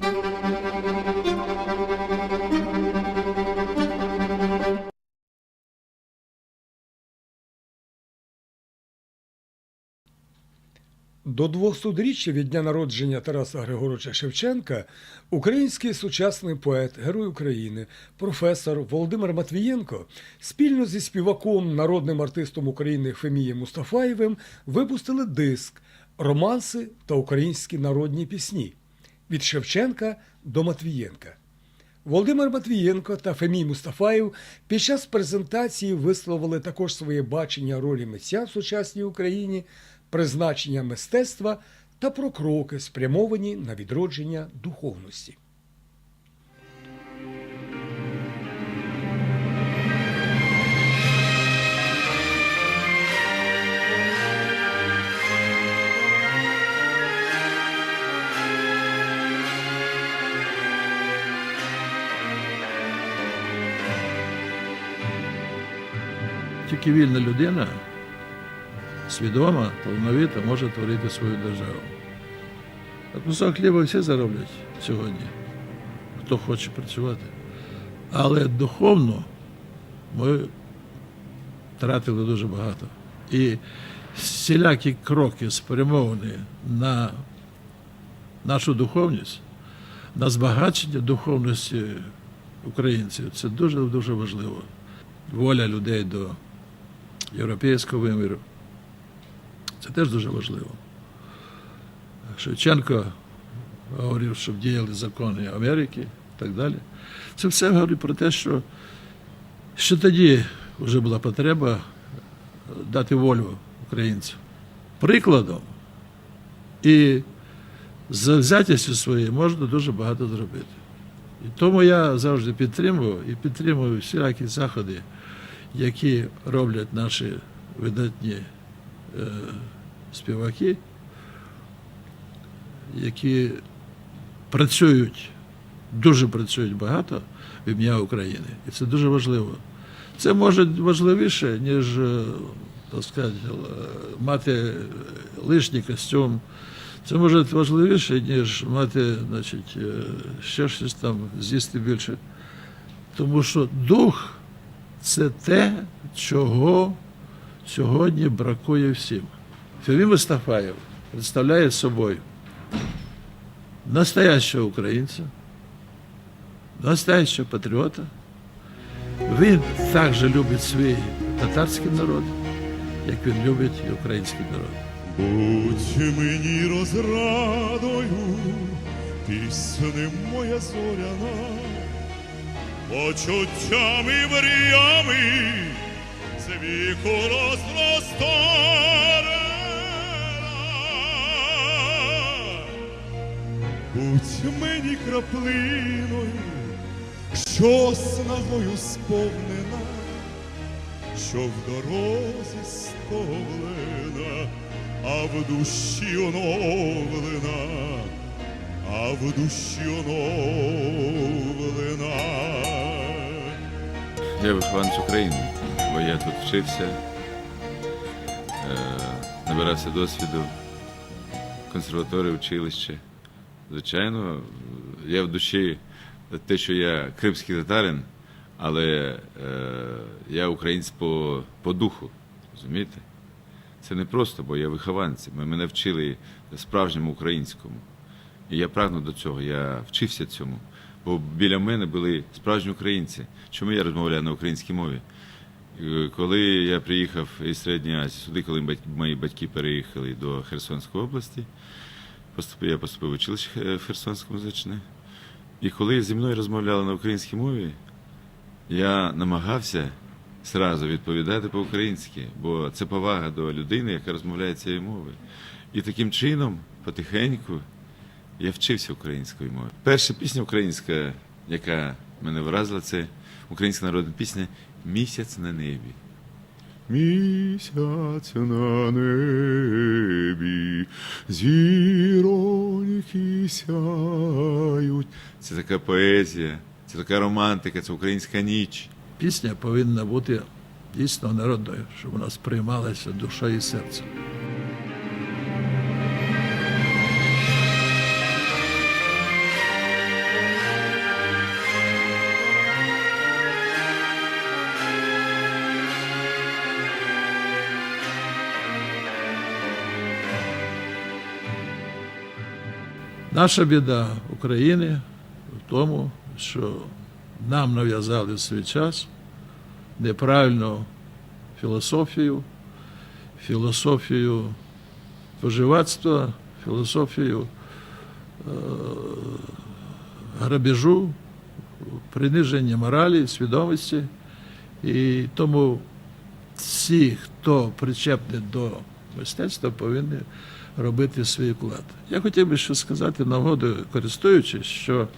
До 200-річчя від дня народження Тараса Григоровича Шевченка український сучасний поет, герой України, професор Володимир Матвієнко спільно зі співаком, народним артистом України Фемієм Мустафаєвим випустили диск Романси та українські народні пісні від Шевченка до Матвієнка. Володимир Матвієнко та Фемій Мустафаєв під час презентації висловили також своє бачення ролі митця в сучасній Україні, призначення мистецтва та про кроки, спрямовані на відродження духовності. Тільки вільна людина, свідома, талановита, може творити свою державу. А кусок хліба всі зароблять сьогодні, хто хоче працювати. Але духовно ми втратили дуже багато. І всілякі кроки спрямовані на нашу духовність, на збагачення духовності українців. Це дуже-дуже важливо. Воля людей до європейського виміру. Це теж дуже важливо. Шевченко говорив, щоб діяли закони Америки і так далі. Це все говорить про те, що, що тоді вже була потреба дати волю українцям. Прикладом і завзятістю своєю можна дуже багато зробити. І тому я завжди підтримую і підтримую всілякі заходи, які роблять наші видатні е, співаки, які працюють, дуже працюють багато в ім'я України. І це дуже важливо. Це може важливіше, ніж е, так сказати, е, мати лишній костюм. Це може важливіше, ніж мати, значить, е, ще щось там з'їсти більше. Тому що дух це те, чого сьогодні бракує всім. Фемі Мустафаєв представляє собою настоящего українця, настоящего патріота. Він також любить свій татарський народ, як він любить і український народ. Будь мені розрадою, пісня моя зоряна, почуттями мріями з віку розростарена. Будь мені краплиною, що снагою сповнена, що в дорозі стовлена, а в душі оновлена, а в душі оновлена. Я вихованець України, бо я тут вчився, е, набирався досвіду, консерваторії, училище. Звичайно, я в душі те, що я кримський татарин, але е, я українець по, по духу, розумієте? Це не просто, бо я вихованець. Ми мене вчили справжньому українському. І я прагну до цього, я вчився цьому. Бо біля мене були справжні українці. Чому я розмовляю на українській мові? Е, Коли я приїхав із Середньої Азії, сюди, коли мої батьки переїхали до Херсонської області, я поступив в училище е, в Херсонському зачне. І коли зі мною розмовляли на українській мові, я намагався зразу відповідати по-українськи, бо це повага до людини, яка розмовляє цією мовою. І таким чином, потихеньку, я вчився української мови. Перша пісня українська, яка мене вразила, це українська народна пісня Місяць на небі. Місяць на небі, зіроньки сяють. Це така поезія, це така романтика, це українська ніч. Пісня повинна бути дійсно народною, щоб вона сприймалася душою і серцем. Наша біда України в тому, що нам нав'язали в свій час неправильну філософію, філософію споживацтва, філософію е, грабежу, приниження моралі, свідомості. І тому всі, хто причепний до мистецтва, повинні робити свій вклад. Я хотів би ще сказати нагоду, користуючись, що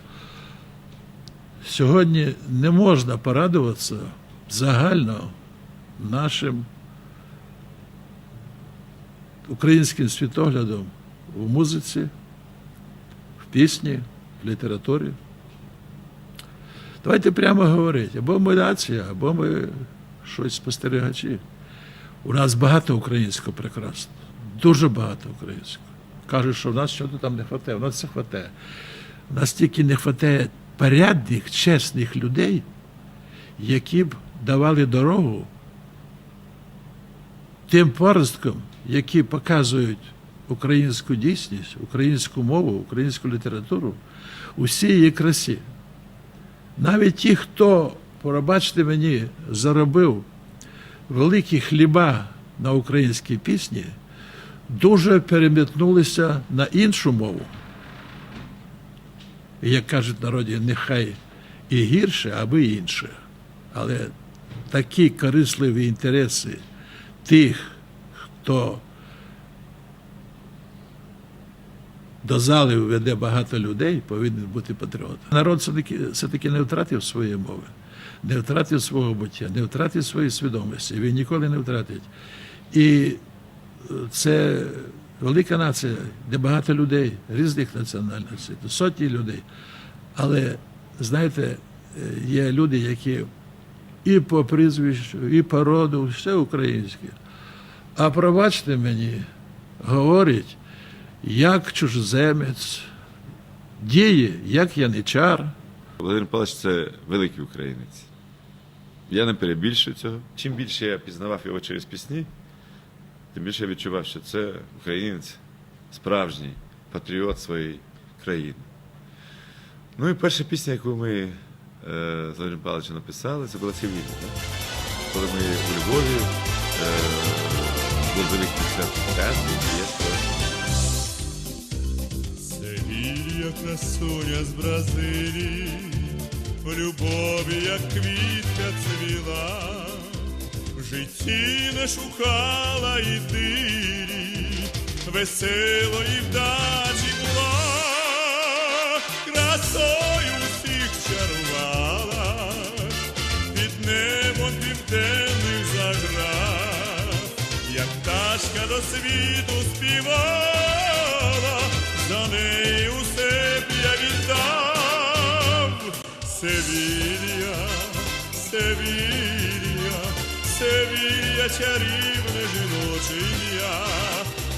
сьогодні не можна порадуватися загально нашим українським світоглядом в музиці, в пісні, в літературі. Давайте прямо говорити, або ми нація, або ми щось спостерігачі. У нас багато українського прекрасно, дуже багато українського. Кажуть, що в нас щось там не вистачає, у нас це вистачає. У нас тільки не вистачає порядних, чесних людей, які б давали дорогу тим паросткам, які показують українську дійсність, українську мову, українську літературу у всій її красі. Навіть ті, хто, пробачте мені, заробив великі хліба на українській пісні, дуже переметнулися на іншу мову. І, як кажуть народі, нехай і гірше, аби інше. Але такі корисливі інтереси тих, хто до зали веде багато людей, повинен бути патріотом. Народ все-таки, все-таки не втратив своєї мови, не втратив свого буття, не втратив своєї свідомості. Він ніколи не втратить. І це велика нація, де багато людей, різних національностей, сотні людей. Але, знаєте, е, є люди, які і по прізвищу, і по роду, все українське. А пробачте мені, говорить, як чужоземець, діє, як яничар. Володимир Павлович це великий українець. Я не перебільшую цього. Чим більше я пізнавав його через пісні, тим більше я відчував, що це українець справжній патріот своєї країни. Ну і перша пісня, яку ми е, з Володимиром Павловичем написали, це була. Да? Коли ми у Львові е, був великий концерт і я співав. Красуня з Бразилії, в любові, як квітка цвіла, житті не шукала ідилі, веселої вдачі була, красою всіх чарувала, під небом південних заграв, як пташка до світу співала, за неї усе б я віддав. Севілія, Севілія, Севілія, чарівне жіноче ім'я.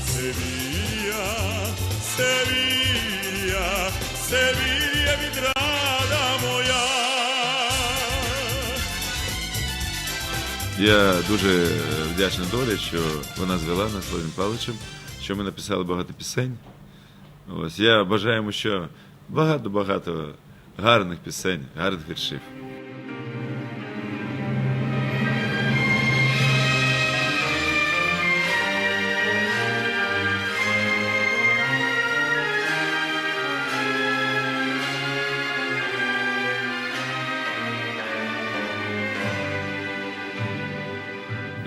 Севілія, Севілія, Севілія, відрада моя. Я дуже вдячний долі, що вона звела нас з Павловичем, що ми написали багато пісень. Ось я бажаю що багато-багато гарних пісень, гарних віршів.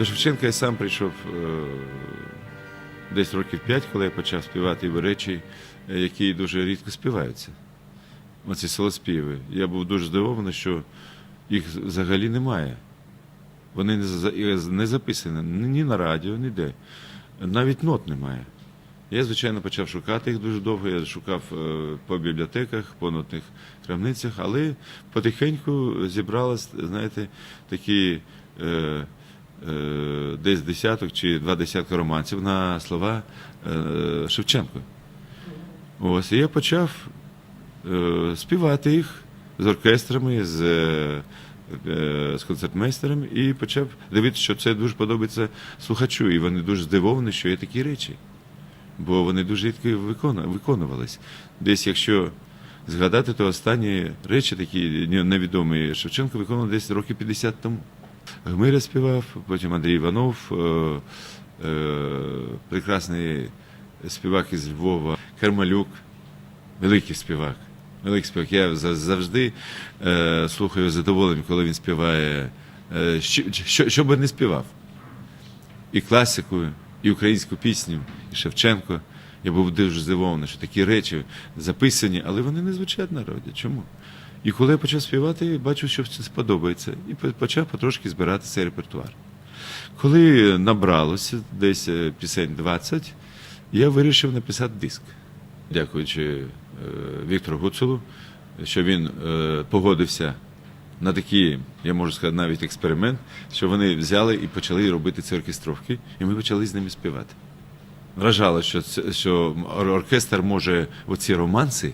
До Шевченка я сам прийшов е, десь років п'ять, коли я почав співати його речі, е, які дуже рідко співаються. Оці солоспіви. Я був дуже здивований, що їх взагалі немає. Вони не записані ні на радіо, ніде. Навіть нот немає. Я, звичайно, почав шукати їх дуже довго. Я шукав е, по бібліотеках, по нотних крамницях, але потихеньку зібралось, знаєте, такі десь десяток чи два десятка романців на слова е, Шевченко. Ось, і я почав е, співати їх з оркестрами, з, е, е, з концертмейстером, і почав дивитися, що це дуже подобається слухачу. І вони дуже здивовані, що є такі речі. бо вони дуже рідко викону- виконувались. Десь, якщо згадати, то останні речі, такі невідомі, Шевченко виконував десь років 50 тому. Гмиря співав, потім Андрій Іванов, е, е, прекрасний співак із Львова, Кермалюк, великий співак. Великий співак. Я завжди е, слухаю задоволенням, коли він співає, що, що, що би не співав. І класику, і українську пісню, і Шевченко. Я був дуже здивований, що такі речі записані, але вони не звучать народі. Чому? І коли я почав співати, бачу, що це сподобається, і почав потрошки збирати цей репертуар. Коли набралося десь е, пісень 20, я вирішив написати диск. Дякуючи е, Віктору Гуцулу, що він е, погодився на такий, я можу сказати, навіть експеримент, що вони взяли і почали робити ці оркестровки, і ми почали з ними співати. Вражало, що, що оркестр може оці романси,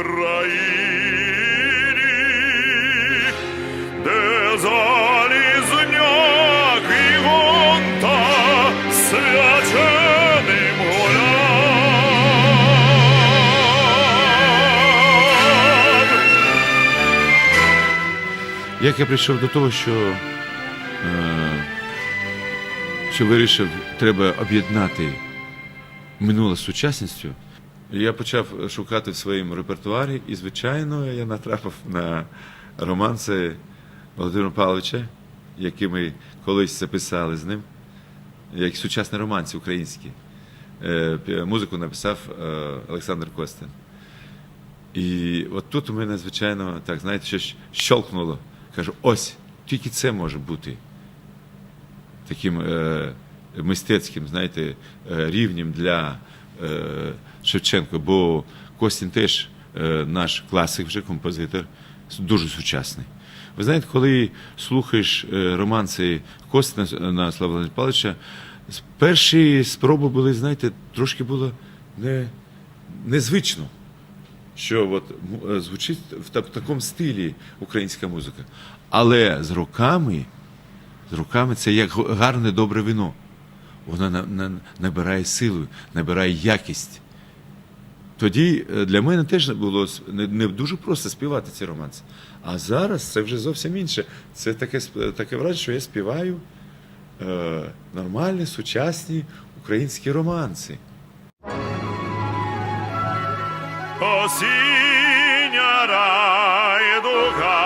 Україні, де залізняк і гонта свяченим гулять. Як я прийшов до того, що, е, що вирішив, треба об'єднати минуле з сучасністю, я почав шукати в своєму репертуарі, і, звичайно, я натрапив на романси Володимира Павловича, які ми колись записали з ним, як сучасні романси українські. Е, Музику написав е, Олександр Костин. І от тут у мене, звичайно, так, знаєте, щось щолкнуло. Кажу, ось, тільки це може бути таким е, мистецьким, знаєте, е, рівнем для е, Шевченка, бо Костін теж е, наш класик, вже композитор, дуже сучасний. Ви знаєте, коли слухаєш е, романси Костіна на Слава Павловича, перші спроби були, знаєте, трошки було не, незвично що от е, звучить в такому стилі українська музика. Але з роками, з роками це як гарне добре вино. Воно на, на, набирає силу, набирає якість. Тоді е, для мене теж було не, дуже просто співати ці романси. А зараз це вже зовсім інше. Це таке, таке враження, що я співаю е, нормальні, сучасні українські романси. осіння райдуга.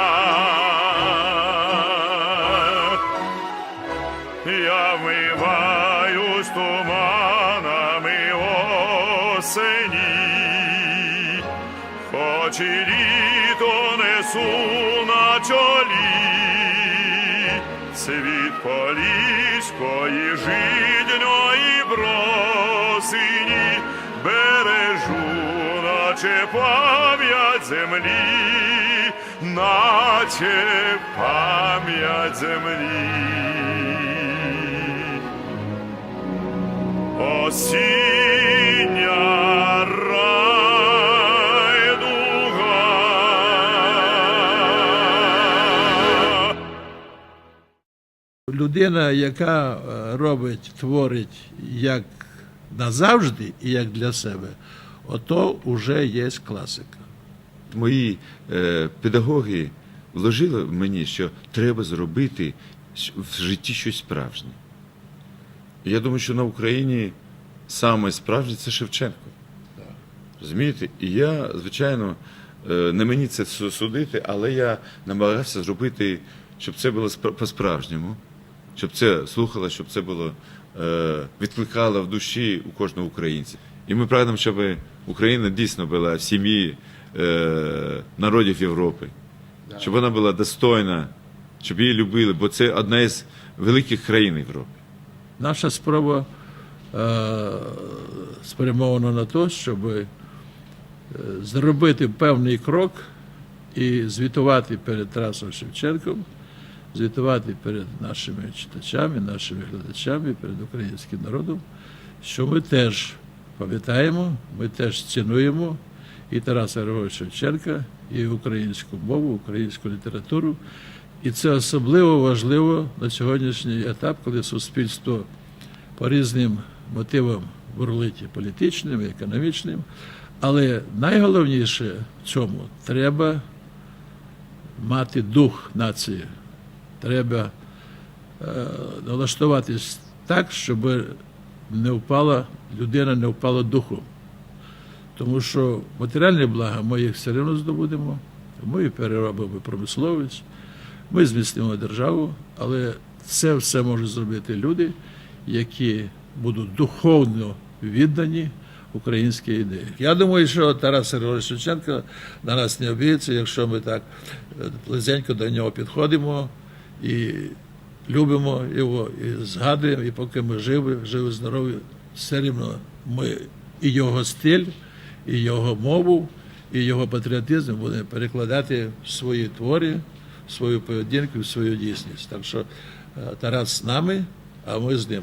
Літо несу на чолі, світ поліської жидньої бросині бережу, наче пам'ять землі, наче пам'ять землі. Осіння Людина, яка е, робить, творить як назавжди і як для себе, ото вже є класика. мої е, педагоги вложили в мені, що треба зробити в житті щось справжнє. Я думаю, що на Україні саме справжнє це Шевченко. Розумієте? І я, звичайно, е, не мені це судити, але я намагався зробити щоб це було спра- по-справжньому, щоб це слухало, щоб це було е, відкликало в душі у кожного українця. І ми прагнемо, щоб Україна дійсно була в сім'ї е, народів Європи, щоб вона була достойна, щоб її любили, бо це одна із великих країн Європи. Наша спроба е, спрямована на те, щоб е, зробити певний крок і звітувати перед Тарасом Шевченком, звітувати перед нашими читачами, нашими глядачами, перед українським народом, що ми теж пам'ятаємо, ми теж цінуємо і Тараса Григоровича Шевченка, і українську мову, українську літературу. І це особливо важливо на сьогоднішній етап, коли суспільство по різним мотивам бурлить політичним, і економічним. Але найголовніше в цьому треба мати дух нації. Треба е, налаштуватись так, щоб не впала людина, не впала духом. Тому що матеріальні блага ми їх все одно здобудемо, ми переробимо промисловість, ми зміцнимо державу, але це все можуть зробити люди, які будуть духовно віддані українській ідеї. Я думаю, що Тарас Григорович Шевченко на нас не обіється, якщо ми так е, близенько до нього підходимо і любимо його, і згадуємо, і поки ми живі, живі, здорові, все рівно ми і його стиль, і його мову, і його патріотизм будемо перекладати в свої твори, в свою поведінку, в свою дійсність. Так що е, Тарас з нами, а ми з ним.